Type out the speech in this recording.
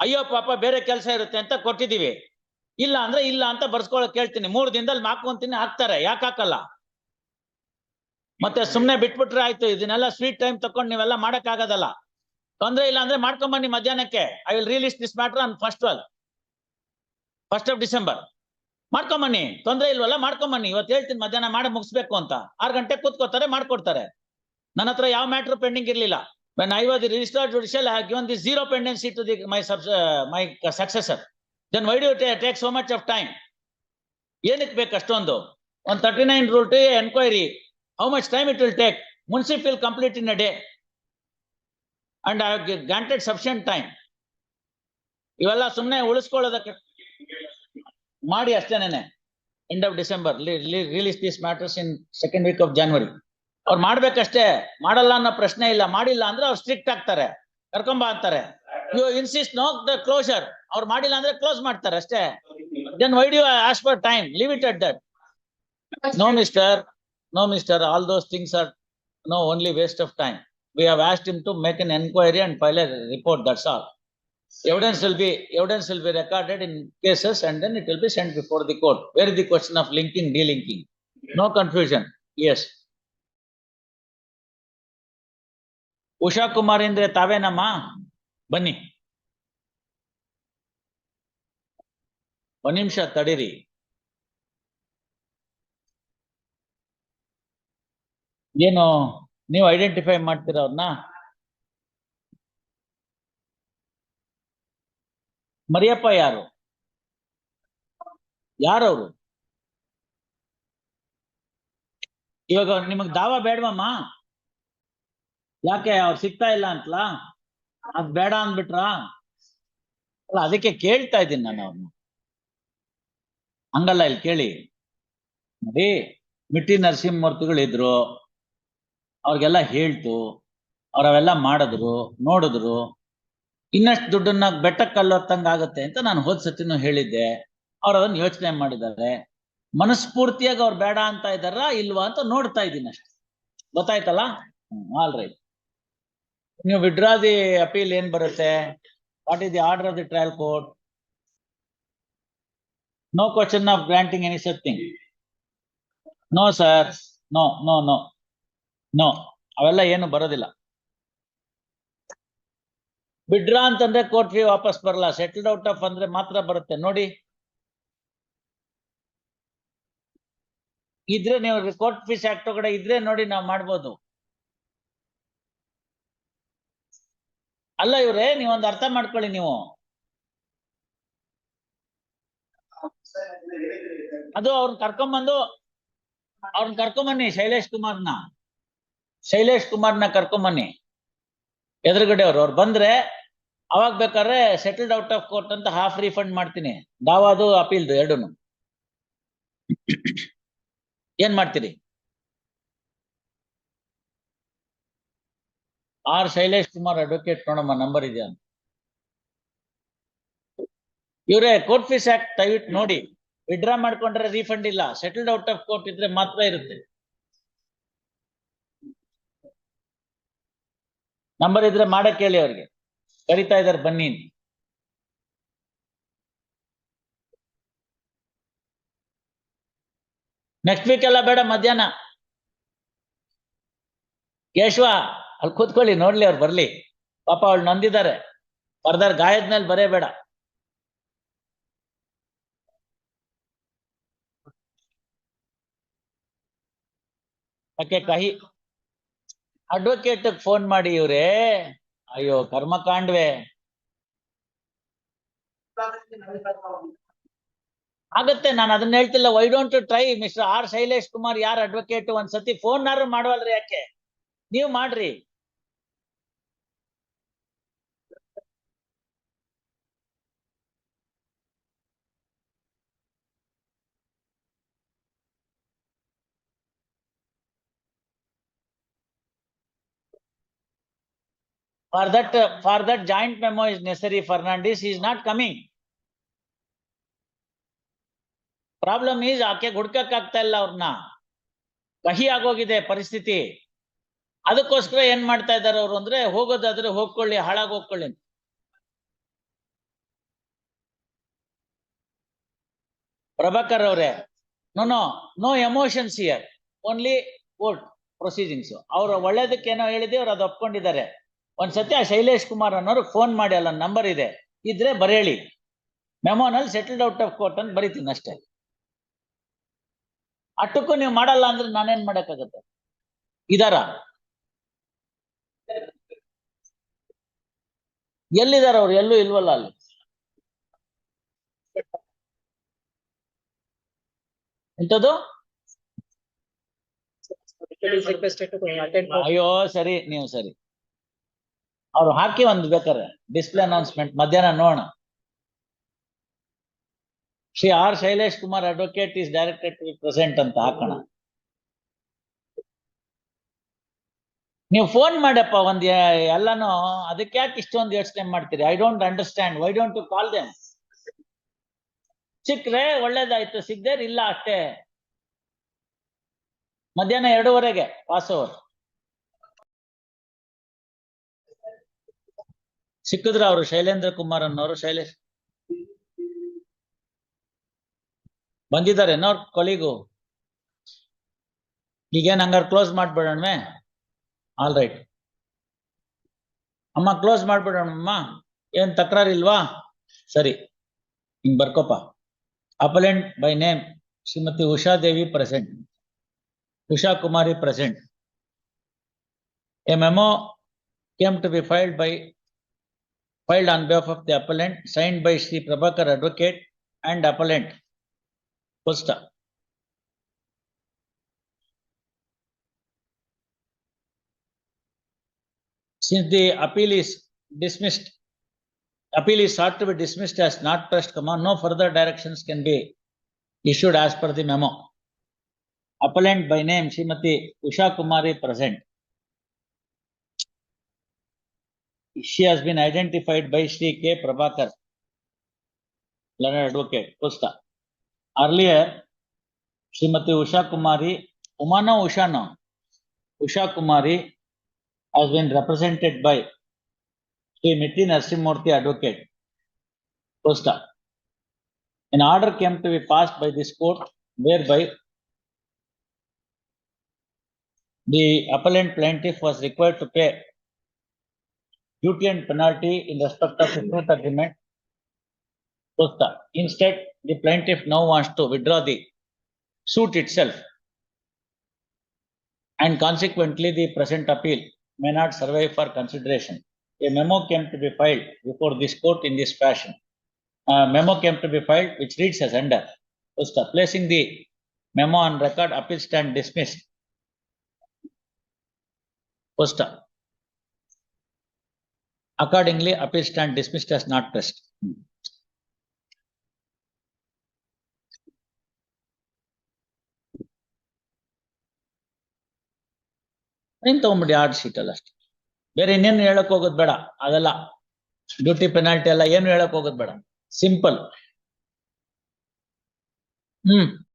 ಅಯ್ಯೋ ಪಾಪ ಬೇರೆ ಕೆಲಸ ಇರುತ್ತೆ ಅಂತ ಕೊಟ್ಟಿದೀವಿ ಇಲ್ಲ ಅಂದ್ರೆ ಇಲ್ಲ ಅಂತ ಬರ್ಸ್ಕೊಳಕ್ ಕೇಳ್ತೀನಿ. ಮೂರು ದಿನದಲ್ಲಿ ಮಾಕೊಂತೀನಿ ಹಾಕ್ತಾರೆ. ಯಾಕೆ ಹಾಕಲ್ಲ? ಮತ್ತೆ ಸುಮ್ನೆ ಬಿಟ್ಬಿಟ್ರೆ ಆಯ್ತು. ಇದನ್ನೆಲ್ಲ ಸ್ವೀಟ್ ಟೈಮ್ ತಕೊಂಡು ನೀವೆಲ್ಲ ಮಾಡಕ್ ಆಗೋದಲ್ಲ ತೊಂದ್ರೆ ಇಲ್ಲ ಅಂದ್ರೆ ಮಾಡ್ಕೊಂಬನ್ನಿ ಮಧ್ಯಾಹ್ನಕ್ಕೆ. I will release this matter on first all first of December ಮಾಡ್ಕೊಂಬನ್ನಿ. ತೊಂದ್ರೆ ಇಲ್ವಲ್ಲ ಮಾಡ್ಕೊಂಬನ್ನಿ. ಇವತ್ತು ಹೇಳ್ತೀನಿ ಮಧ್ಯಾಹ್ನ ಮಾಡಿ ಮುಗಿಸ್ಬೇಕು ಅಂತ. ಆರು ಗಂಟೆ ಕೂತ್ಕೋತಾರೆ, ಮಾಡ್ಕೊಡ್ತಾರೆ. ನನ್ನ ಹತ್ರ ಯಾವ ಮ್ಯಾಟ್ರ್ ಪೆಂಡಿಂಗ್ ಇರ್ಲಿಲ್ಲ. When I was the registrar judicial, I have given the zero pendency to the my uh, my successor. Then why do you ta- take so much of time? ಏನಕ್ಕೆ ಬೇಕು ಅಷ್ಟೊಂದು? ಒಂದು thirty nine rule to enquiry how much time it will take munsif will complete in a day and I granted sufficient time ಇವೆಲ್ಲ ಸುಮ್ಮನೆ ಉಳಿಸ್ಕೊಳ್ಳೋದಕ್ಕೆ ಮಾಡಿ ಅಷ್ಟೇನೆ end of December release this matters in second week of January ಅವ್ರು ಮಾಡ್ಬೇಕಷ್ಟೇ. ಮಾಡಲ್ಲ ಅನ್ನೋ ಪ್ರಶ್ನೆ ಇಲ್ಲ. ಮಾಡಿಲ್ಲ ಅಂದ್ರೆ ಅವ್ರು ಸ್ಟ್ರಿಕ್ಟ್ ಆಗ್ತಾರೆ. ಕರ್ಕೊಂಬ ಅಂತಾರೆ. You insist no the closure ಅವ್ರು ಮಾಡಿಲ್ಲ ಅಂದ್ರೆ ಕ್ಲೋಸ್ ಮಾಡ್ತಾರೆ ಅಷ್ಟೇ. Then why do as for time leave it at that no mister no mister all those things are no only waste of time we have asked him to make an enquiry and file a report that's all evidence will be, evidence will be recorded in cases and then it will be sent before the court. Where is the question of linking, delinking? No confusion. Yes. Usha Kumar ಅಂದ್ರೆ ತಾವೇನಮ್ಮ ಬನ್ನಿ. ಒಂದ್ ನಿಮಿಷ ತಡೀರಿ. ಏನು, ನೀವು identify ಮಾಡ್ತೀರ ಅವ್ರನ್ನ ಮರಿಯಪ್ಪ ಯಾರು? ಯಾರವರು? ಇವಾಗ ನಿಮಗ್ ದಾವ ಬೇಡವಮ್ಮ? ಯಾಕೆ ಅವ್ರು ಸಿಗ್ತಾ ಇಲ್ಲ ಅಂತಲಾ? ಅದ್ ಬೇಡ ಅಂದ್ಬಿಟ್ರಾ? ಅಲ್ಲ ಅದಕ್ಕೆ ಕೇಳ್ತಾ ಇದ್ದೀನಿ ನಾನು ಅವ್ರನ್ನ ಹಂಗಲ್ಲ ಇಲ್ಲಿ ಕೇಳಿ. ನೋಡಿ ಮಿಟ್ಟಿ ನರಸಿಂಹಮೂರ್ತಿಗಳು ಇದ್ರು ಅವ್ರಿಗೆಲ್ಲ ಹೇಳ್ತು ಅವ್ರವೆಲ್ಲ ಮಾಡಿದ್ರು ನೋಡಿದ್ರು ಇನ್ನಷ್ಟು ದುಡ್ಡನ್ನ ಬೆಟ್ಟಕ್ಕೆ ಕಲ್ಲೊತ್ತಂಗ ಆಗುತ್ತೆ ಅಂತ ನಾನು ಹೋದ್ ಸತಿನೂ ಹೇಳಿದ್ದೆ. ಅವ್ರು ಅದನ್ನ ಯೋಚನೆ ಮಾಡಿದ್ದಾರೆ. ಮನಸ್ಫೂರ್ತಿಯಾಗಿ ಅವ್ರು ಬೇಡ ಅಂತ ಇದಾರ ಇಲ್ವಾ ಅಂತ ನೋಡ್ತಾ ಇದ್ದೀನಿ ಅಷ್ಟೇ. ಗೊತ್ತಾಯ್ತಲ್ಲ? ಆಲ್ ರೈಟ್ ನೀವು ವಿಡ್ರಾ ದಿ ಅಪೀಲ್ ಏನ್ ಬರುತ್ತೆ? What is the order of the trial court no question of granting any such no sir no no no no ಅವೆಲ್ಲ ಏನು ಬರೋದಿಲ್ಲ. ಬಿಡ್ರಾ ಅಂತಂದ್ರೆ ಕೋರ್ಟ್ ಫೀ ವಾಪಸ್ ಬರಲ್ಲ. ಸೆಟಲ್ಡ್ ಔಟ್ ಆಫ್ ಅಂದ್ರೆ ಮಾತ್ರ ಬರುತ್ತೆ. ನೋಡಿ. ಇದ್ರೆ ನೀವು ಕೋರ್ಟ್ ಫೀಸ್ ಆಕ್ಟ್ ಒಳಗಡೆ ಇದ್ರೆ ನೋಡಿ ನಾವು ಮಾಡ್ಬೋದು. ಅಲ್ಲ ಇವ್ರೆ ನೀವೊಂದು ಅರ್ಥ ಮಾಡ್ಕೊಳ್ಳಿ ನೀವು. ಅದು ಅವ್ರನ್ನ ಕರ್ಕೊಂಬಂದು ಅವ್ರನ್ನ ಕರ್ಕೊಂಬನ್ನಿ ಶೈಲೇಶ್ ಕುಮಾರ್ನ. ಶೈಲೇಶ್ ಕುಮಾರ್ನ ಕರ್ಕೊಂಬನ್ನಿ. ಎದುರುಗಡೆ ಅವ್ರು ಅವ್ರು ಬಂದ್ರೆ ಅವಾಗ ಬೇಕಾದ್ರೆ ಸೆಟಲ್ಡ್ ಔಟ್ ಆಫ್ ಕೋರ್ಟ್ ಅಂತ ಹಾಫ್ ರೀಫಂಡ್ ಮಾಡ್ತೀನಿ. ದಾವಾದು, ಅಪೀಲ್ದು ಎರಡೂನು. ಏನ್ ಮಾಡ್ತೀರಿ? ಆರ್ ಶೈಲೇಶ್ ಕುಮಾರ್ ಅಡ್ವೊಕೇಟ್ ನೋಡಮ್ಮ ನಂಬರ್ ಇದೆಯಾ ಅಂತ. ಇವರೇ ಕೋರ್ಟ್ ಫೀಸ್ ಆಕ್ಟ್ ದಯವಿಟ್ಟು ನೋಡಿ. ವಿಡ್ರಾ ಮಾಡ್ಕೊಂಡ್ರೆ ರೀಫಂಡ್ ಇಲ್ಲ. ಸೆಟಲ್ಡ್ ಔಟ್ ಆಫ್ ಕೋರ್ಟ್ ಇದ್ರೆ ಮಾತ್ರ ಇರುತ್ತೆ. ನಂಬರ್ ಇದ್ರೆ ಮಾಡಕ್ ಹೇಳಿ ಅವ್ರಿಗೆ. ಕರಿತಾ ಇದಾರೆ, ಬನ್ನಿ ನೆಕ್ಸ್ಟ್ ವೀಕ್ ಎಲ್ಲ ಬೇಡ, ಮಧ್ಯಾಹ್ನ. ಕೇಶವ ಅಲ್ಲಿ ಕೂತ್ಕೊಳ್ಳಿ, ನೋಡ್ಲಿ ಅವ್ರು ಬರ್ಲಿ. ಪಾಪ ಅವಳು ನೊಂದಿದ್ದಾರೆ. ಫರ್ದರ್ ಗಾಯದ ಮೇಲೆ ಬರೇ ಬೇಡ ಯಾಕೆ ಕಹಿ? ಅಡ್ವೊಕೇಟ್ ಫೋನ್ ಮಾಡಿ ಇವ್ರೆ. ಅಯ್ಯೋ ಕರ್ಮಕಾಂಡ್ವೆ ಆಗತ್ತೆ, ನಾನು ಅದನ್ನ ಹೇಳ್ತಿಲ್ಲ. Why don't try mister R Shailesh Kumar ಯಾರ್ ಅಡ್ವೊಕೇಟ್ ಒಂದ್ಸತಿ? ಫೋನ್ ನಾರು ಮಾಡವಲ್ರಿ ಯಾಕೆ? ನೀವ್ ಮಾಡ್ರಿ. For that, uh, for that joint memo is necessary, Fernandez, he is not coming. Problem is ಆಕೆ ಗುಡ್ಕಕ್ಕಾಗ್ತಾ ಇಲ್ಲ ಅವ್ರನ್ನ ಕಹಿ ಆಗೋಗಿದೆ ಪರಿಸ್ಥಿತಿ. ಅದಕ್ಕೋಸ್ಕರ ಏನ್ ಮಾಡ್ತಾ ಇದ್ದಾರೆ ಅವ್ರು ಅಂದ್ರೆ ಹೋಗೋದಾದ್ರೆ ಹೋಗ್ಕೊಳ್ಳಿ ಹಾಳಾಗಿ ಹೋಗ್ಕೊಳ್ಳಿ ಪ್ರಭಾಕರ್ ಅವರೇ no no no emotions here only court proceedings ಅವ್ರ ಒಳ್ಳೇದಕ್ಕೇನೋ ಹೇಳಿದೆ ಅವ್ರು ಅದು ಒಪ್ಕೊಂಡಿದ್ದಾರೆ. ಒಂದ್ಸತಿ ಸತ್ಯ ಶೈಲೇಶ್ ಕುಮಾರ್ ಅನ್ನೋರು ಫೋನ್ ಮಾಡಿ, ಅಲ್ಲ ನಂಬರ್ ಇದೆ, ಇದ್ರೆ ಬರೇಳಿ. ಮೆಮೋನಲ್ಲಿ ಸೆಟಲ್ಡ್ ಔಟ್ ಆಫ್ ಕೋರ್ಟ್ ಅಂತ ಬರೀತೀನಿ ಅಷ್ಟೇ. ಅಟ್ಟಕ್ಕೂ ನೀವು ಮಾಡಲ್ಲ ಅಂದ್ರೆ ನಾನೇನ್ ಮಾಡಕ್ಕಾಗತ್ತೆ? ಇದಾರ? ಎಲ್ಲಿದಾರ ಅವ್ರು? ಎಲ್ಲೂ ಇಲ್ವಲ್ಲ ಅಲ್ಲಿ? ಎಂತದ್ದು ಅಯ್ಯೋ, ಸರಿ, ನೀವು ಸರಿ. ಅವ್ರು ಹಾಕಿ ಒಂದು ಬೇಕಾರೆ ಡಿಸ್ಪ್ಲೇ ಅನೌನ್ಸ್ಮೆಂಟ್ ಮಧ್ಯಾಹ್ನ ನೋಡೋಣ. Shri R Shailesh Kumar advocate is directed to present ಅಂತ ಹಾಕೋಣ. ನೀವು ಫೋನ್ ಮಾಡಪ್ಪ ಒಂದ್ ಎಲ್ಲಾನು ಅದಕ್ಕೆ ಯಾಕೆ ಇಷ್ಟೊಂದು ಯೋಚನೆ ಮಾಡ್ತೀರಿ? I don't understand why don't you call them ಸಿಕ್ಕ್ರೆ ಒಳ್ಳೇದಾಯ್ತು. ಸಿಗ್ದೇರ್ ಇಲ್ಲ ಅಷ್ಟೇ. ಮಧ್ಯಾಹ್ನ ಎರಡೂವರೆಗೆ ಪಾಸ್ ಓವರ್ ಸಿಕ್ಕಿದ್ರ ಅವರು ಶೈಲೇಂದ್ರ ಕುಮಾರ್ ಅನ್ನೋರು, ಶೈಲೇಶ್. ಬಂದಿದ್ದಾರೆ ಅವ್ರ ಕೊಲಿಗು. ಈಗೇನ್ ಹಂಗಾರ ಕ್ಲೋಸ್ ಮಾಡ್ಬಿಡೋಣವೆ? ಆಲ್ ರೈಟ್ ಅಮ್ಮ ಕ್ಲೋಸ್ ಮಾಡ್ಬಿಡೋಣಮ್ಮ ಏನ್ ತಕರಾರಿಲ್ವಾ? ಸರಿ, ಹಿಂಗ್ ಬರ್ಕೋಪ appellant by name, Shrimati Ushadevi present. Usha Kumari present. A memo came to be filed by filed on behalf of the appellant, signed by Sri Prabhakar Advocate and appellant. Stop. Since the appeal is dismissed, appeal is sought to be dismissed as not pressed, comma, no further directions can be issued as per the memo. Appellant by name Srimati Usha Kumari present. She has been identified by Shri K. Prabhakar, learned advocate, Pusta. Earlier, Srimati Usha Kumari, Umano Usha Usha Kumari has been represented by Sri Miti Narsimurthy Advocate, Pusta. An order came to be passed by this court whereby the appellant plaintiff was required to pay duty and penalty in respect of the truth agreement. Instead, the plaintiff now wants to withdraw the suit itself. And consequently, the present appeal may not survive for consideration. A memo came to be filed before this court in this fashion. Uh, memo came to be filed which reads as under. Pusta. Placing the memo on record, appeal stand dismissed. Pusta. Accordingly, appeal stand dismissed as not pressed. ಏನ್ ತಗೊಂಬಿಡಿ order sheet ಅಲ್ಲ ಅಷ್ಟೇ. ಬೇರೆ ಇನ್ನೇನು ಹೇಳಕ್ ಹೋಗೋದ್ ಬೇಡ. ಅದೆಲ್ಲ duty penalty ಎಲ್ಲ ಏನು ಹೇಳಕ್ ಹೋಗೋದ್ ಬೇಡ. ಸಿಂಪಲ್ ಹ್ಮ್.